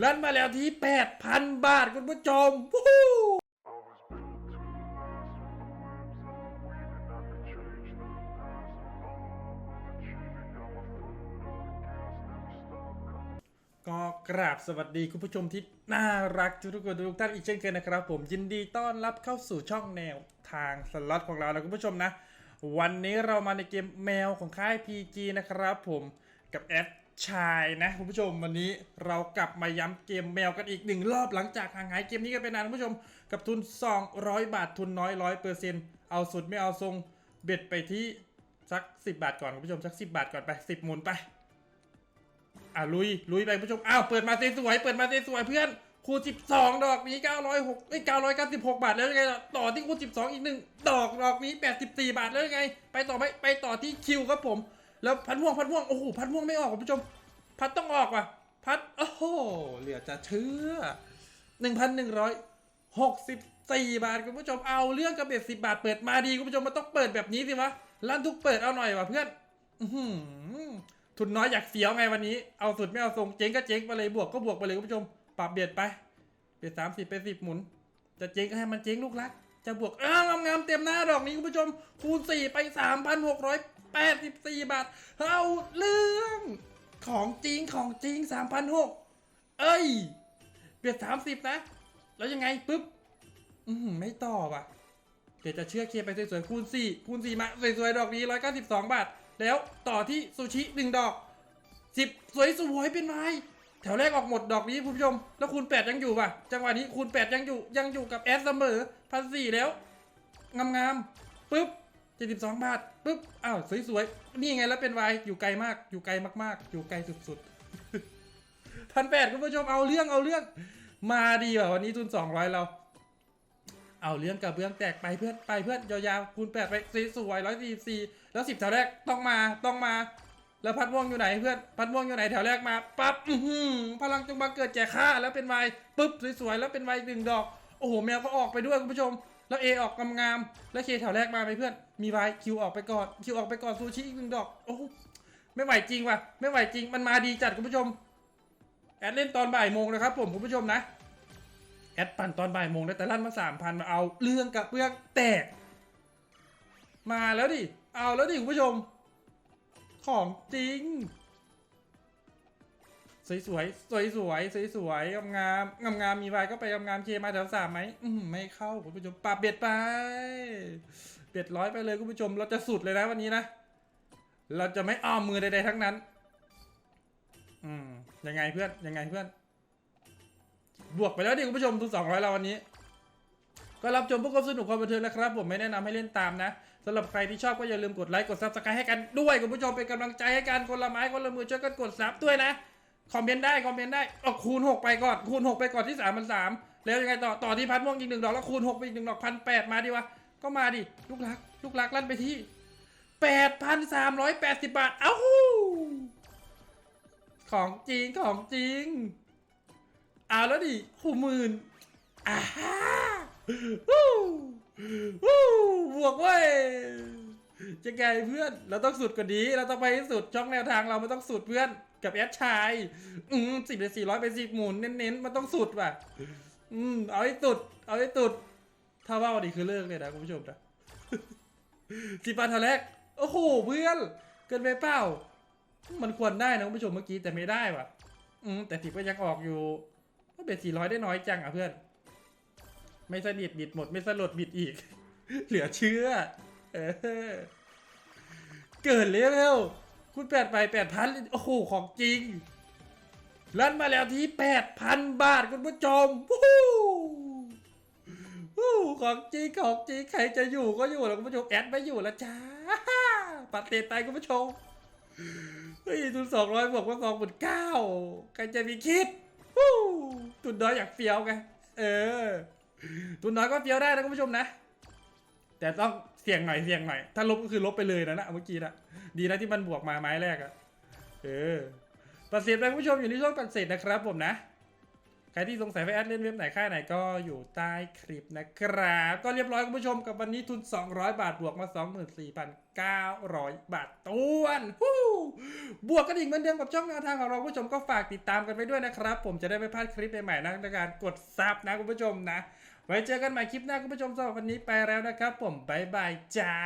ลั่นมาแล้วที่ 8,000 บาทคุณผู้ชมวู้ก็กราบสวัสดีคุณผู้ชมที่น่ารักทุกคนทุกท่านอีกเช่นเคยนะครับ ผมยินดีต้อนรับเข้าสู่ช่องแนวทางสล็อตของเรานะคุณผู้ชมนะ วันนี้เรามาในเกมแมวของค่าย PG นะครับผมกับแอด ชายนะคุณผู้ชมวันนี้เรากลับมาย้ำเกมแมวกันอีกหนึ่งรอบหลังจากห่างหายเกมนี้กันไปนานคุณผู้ชมกับทุน 200 บาททุนน้อยร้อยเปอร์เซ็นต์เอาสุดไม่เอาทรงเบ็ดไปที่สัก 10 บาทก่อนคุณผู้ชมสัก 10 บาทก่อนไป 10หมุนไปอะลุยลุยไปคุณผู้ชมอ้าวเปิดมาสวยเปิดมาสวยเพื่อนคูณ12 ดอกนี้ 906เอ้ย996 บาทแล้วยังไงต่อที่คูณ12 อีกหนึ่งดอกดอกนี้ 84 บาทแล้วยังไง ไปต่อไปไปต่อที่คิวครับผม แล้วพัดม่วงพัดม่วงโอ้โหพัดม่วงไม่ออกคุณผู้ชม พัดต้องออกว่ะ พัดโอ้โหเหลือจะเชื่อ1,164บสี่บาทคุณผู้ชมเอาเรื่องกับเบ็ด10บาทเปิดมาดีคุณผู้ชมมันต้องเปิดแบบนี้สิวะร้านทุกเปิดเอาหน่อยว่ะเพื่อนอืทุนน้อยอยากเสียวไงวันนี้เอาสุดไม่เอาทรงเจ๊งก็เจ๊งไปเลยบวกก็บวกไปเลยคุณผู้ชม ปรับเบียดไปเบียดสามสิบไปสิบหมุน จะเจ๊งก็ให้มันเจ๊งลูกรักจะบวกอ้าวงามๆเต็มหน้าดอกนี้คุณผู้ชม คูณสี่ไปสามพันหกร้อย แปดสิบสี่บาท เอาเรื่องของจริงของจริงสามพันหกเอ้ย เบียดสามสิบนะ แล้วยังไงปุ๊บ อืมไม่ต่อว่ะ เดี๋ยวจะเชื่อเคไปสวยๆคูณ 4 คูณ 4 มา สวยๆ ดอกนี้ 192 บาท แล้วต่อที่ซูชิ 1 ดอก 10 สวยๆ เป็นไม้แถวแรกออกหมดดอกนี้คุณผู้ชม แล้วคูณ8ยังอยู่ป่ะ จังหวะนี้คูณ8ยังอยู่ยังอยู่กับแอสเสมอพันสี่แล้วงามๆปุ๊บ 72 บาทปุ๊บอ้าวสวยๆนี่ไงแล้วเป็นไวอยู่ไกลมากอยู่ไกลมากๆ อยู่ไกลสุดๆพันแปดคุณผู้ชมเอาเรื่องเอาเรื่อง มาดีว่ะวันนี้ทุน200 เรา เอาเรื่องกับเบื้องแตกไปเพื่อนไปเพื่อนยาวๆคูณแปดไปสวยร้อยสี่สี่แล้วสิบแถวแรกต้องมาต้องมา แล้วพัดม่วงอยู่ไหนเพื่อนพัดม่วงอยู่ไหนแถวแรกมาปั๊บพลังจงบังเกิดแจกค่าแล้วเป็นไวปุ๊บสวยๆแล้วเป็นไวหนึ่งดอกโอ้โหแมวก็ออกไปด้วยคุณผู้ชม แล้วเอออกำงาม แล้วเคแถวแรกมาไหมเพื่อน มีไว้คิวออกไปก่อน คิวออกไปก่อนซูชิอีกหนึ่งดอก โอ้ไม่ไหวจริงว่ะ ไม่ไหวจริง มันมาดีจัดคุณผู้ชม แอดเล่นตอนบ่ายโมงนะครับผมคุณผู้ชมนะ แอดปั่นตอนบ่ายโมงได้แต่ลั่นมาสามพันมาเอาเรื่องกับเปลือกแตก มาแล้วดิ เอาแล้วดิคุณผู้ชม ของจริง สวยสวยสวยสวยสวยสวยงามงามงามงามมีไวก็ไปงามงามเคมาแถวสามไหมไม่เข้าคุณผู้ชมปรับเบ็ดไป เบ็ดร้อยไปเลยคุณผู้ชมเราจะสุดเลยนะวันนี้นะเราจะไม่อ้อมมือใดๆทั้งนั้น อืมยังไงเพื่อนยังไงเพื่อน บวกไปแล้วดิคุณผู้ชมทุน200เราวันนี้ ก็รับชมพวกความสนุกความบันเทิงนะครับ ผมไม่แนะนำให้เล่นตามนะสำหรับใครที่ชอบก็อย่าลืมกดไลค์กดซับสไครต์ให้กันด้วยคุณผู้ชมเป็นกำลังใจให้กันคนละไม้คนละมือช่วยกันกดซับด้วยนะ คอมเมนต์ได้คอมเมนต์ได้เอาคูณ6ไปก่อนคูณ6ไปก่อนที่3ามพันสามแล้วยังไงต่อต่อที่พัดม่วงอีกหนึ่งดอกแล้วคูณ6ไปอีกหนึ่งดอกพันแปดมาดิวะก็มาดิลูกรัก ลูกรักลั่นไปที่แปดพันสามร้อยแปดสิบบาทเอ้าของจริงของจริงเอาแล้วดิหูหมื่นอ่าฮ่าวู้วู้บวกเว้ย จะไงเพื่อน เราต้องสุดกว่านี้ เราต้องไปให้สุด ช่องแนวทางเรามันต้องสุดเพื่อน กับแอดชาย อืมสิบเป็นสี่ร้อยเป็นสิบหมุนเน้นๆ มันต้องสุดว่ะ อืม เอาให้สุด เอาให้สุด ถ้าว่าวันนี้คือเลิกเลยนะคุณผู้ชมนะสิบปันเท่าแรก โอ้โหเพื่อน เกินไปเปล่า มันควรได้นะคุณผู้ชมเมื่อกี้แต่ไม่ได้ว่ะ อืม แต่สิบก็ยังออกอยู่เบ็ดสี่ร้อยได้น้อยจังอะเพื่อน ไม่สนิทบิดหมด ไม่สลดบิดอีก เหลือเชื่อ เกิดเร็วๆคุณแปดไปแปดพันโอ้โห ของจริงลั่นมาแล้วที่แปดพันบาทคุณผู้ชมวู้วู้ของจริงของจริงใครจะอยู่ก็อยู่แล้วคุณผู้ชมแอดไม่อยู่แล้วจ้าปัดเตะตายคุณผู้ชมเฮ้ยทุนสองร้อยบวกว่าสองหมื่นเก้าใครจะมีคิดวู้ทุนน้อยอยากเฟี้ยวไงเออ ทุนน้อยก็เฟี้ยวได้นะคุณผู้ชมนะ แต่ต้อง เสี่ยงหน่อยเสี่ยงหน่อย ถ้าลบก็คือลบไปเลยนะนะเมื่อกี้นะดีนะที่มันบวกมาไม้แรกอะเออปัดเศษไปคุณผู้ชมอยู่ที่ช่องปัดเศษนะครับผมนะใครที่สงสัยว่าแอดเล่นเว็บไหนค่ายไหนก็อยู่ใต้คลิปนะครับ ก็เรียบร้อยคุณผู้ชมกับวันนี้ทุน 200 บาทบวกมา 24,900 บาทต้วนฮู้บวกกันอีกเหมือนเดิมกับช่องแนวทางของเราคุณผู้ชมก็ฝากติดตามกันไปด้วยนะครับ ผมจะได้ไม่พลาดคลิปใหม่ๆนะในการกดซับนะคุณผู้ชมนะ ไว้เจอกันใหม่คลิปหน้าคุณผู้ชมสำหรับวันนี้ไปแล้วนะครับ ผมบายบายจ้า